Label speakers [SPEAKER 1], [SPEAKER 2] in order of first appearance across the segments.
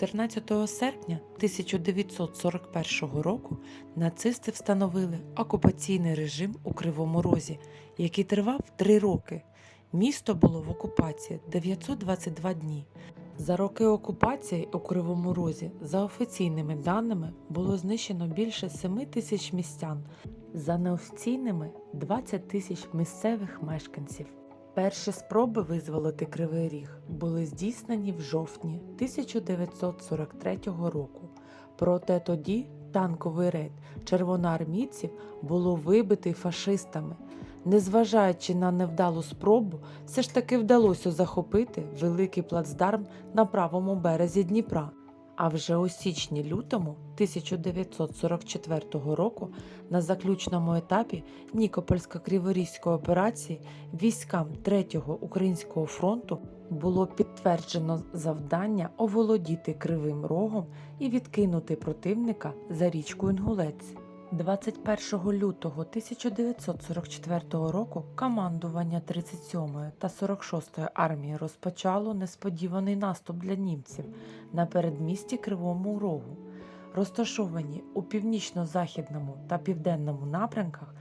[SPEAKER 1] 14 серпня 1941 року нацисти встановили окупаційний режим у Кривому Розі, який тривав три роки. Місто було в окупації 922 дні. За роки окупації у Кривому Розі, за офіційними даними, було знищено більше 7 тисяч містян, за неофіційними 20 тисяч місцевих мешканців. Перші спроби визволити Кривий Ріг були здійснені в жовтні 1943 року. Проте тоді танковий рейд червоноармійців було вибитий фашистами. Незважаючи на невдалу спробу, все ж таки вдалося захопити великий плацдарм на правому березі Дніпра. А вже у січні-лютому 1944 року на заключному етапі Нікопольсько-Криворізької операції військам 3-го Українського фронту було підтверджено завдання оволодіти Кривим Рогом і відкинути противника за річку Інгулець. 21 лютого 1944 року командування 37-ї та 46-ї армії розпочало несподіваний наступ для німців на передмісті Кривому Рогу. Розташовані у північно-західному та південному напрямках,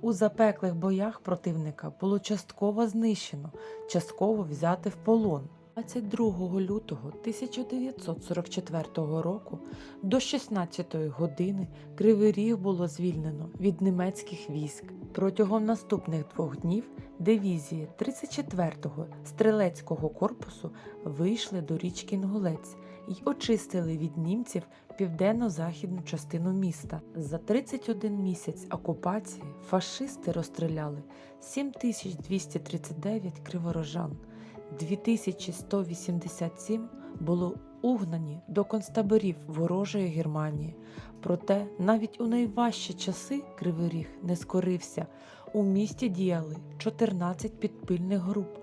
[SPEAKER 1] у запеклих боях противника було частково знищено, частково взяти в полон. 22 лютого 1944 року до 16 години Кривий Ріг було звільнено від німецьких військ. Протягом наступних двох днів дивізії 34-го стрілецького корпусу вийшли до річки Інгулець і очистили від німців південно-західну частину міста. За 31 місяць окупації фашисти розстріляли 7239 криворожан. 2187 було угнані до концтаборів ворожої Германії. Проте навіть у найважчі часи Кривий Ріг не скорився. У місті діяли 14 підпильних груп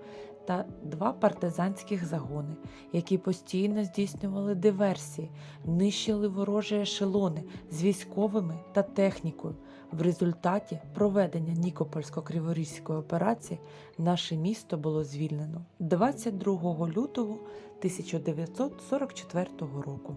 [SPEAKER 1] та два партизанських загони, які постійно здійснювали диверсії, нищили ворожі ешелони з військовими та технікою. В результаті проведення Нікопольсько-Криворізької операції наше місто було звільнено 22 лютого 1944 року.